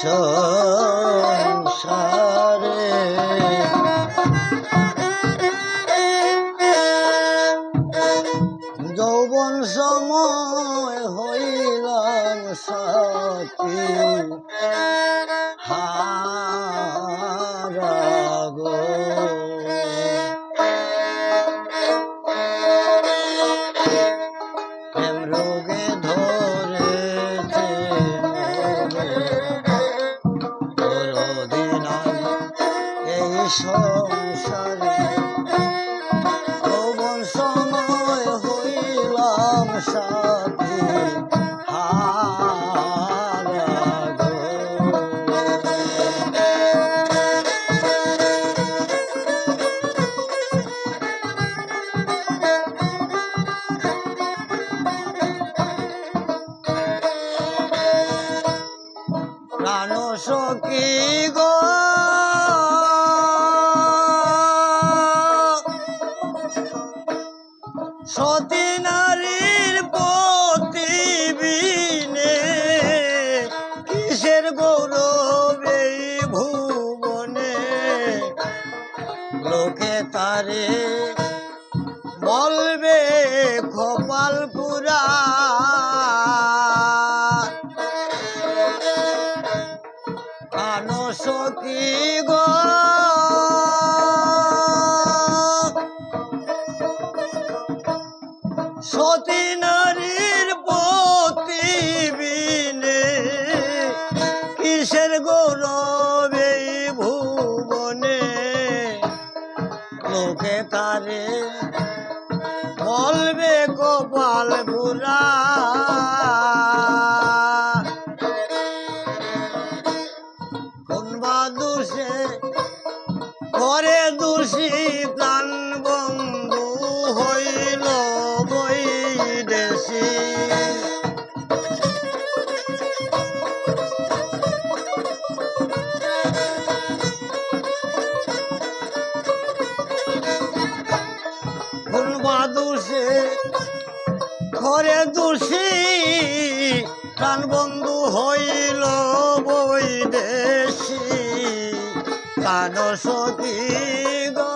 সংসারে। যৌবন সময় হইলাম সাথী। সতী নারীর প্রতিবিনে কিসের গৌরব এই ভুবনে? লোকে তারে বলবে কপাল বুড়া কোন বা দোষে করে দোষী প্রাণ বন্ধু হইল বৈদেশী গো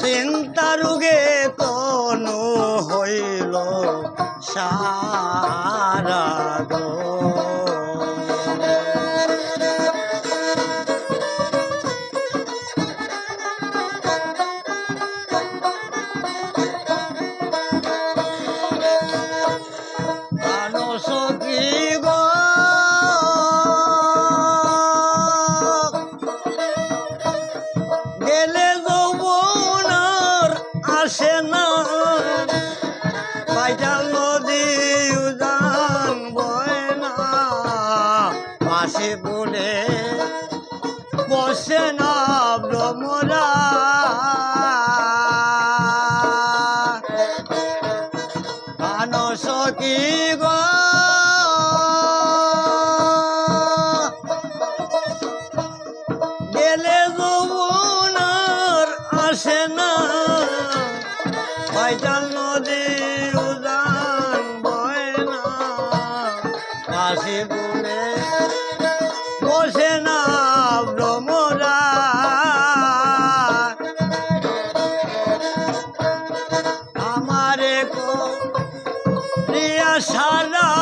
চিন্তা রোগে তনু হইল সারা সখী গ। গেলে যৌবনার আসে না। পাইটাল নদীর উদান বয় না। সারা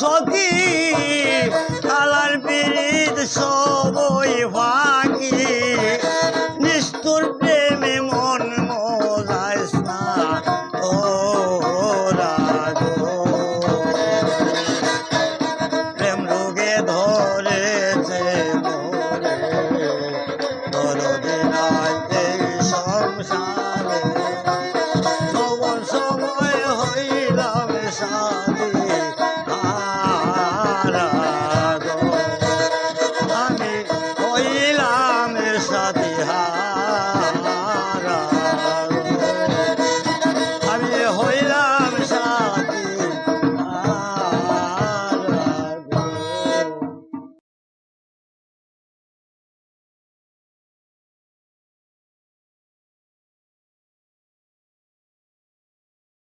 সখী খালার পিড়িত সবই ফাঁকি।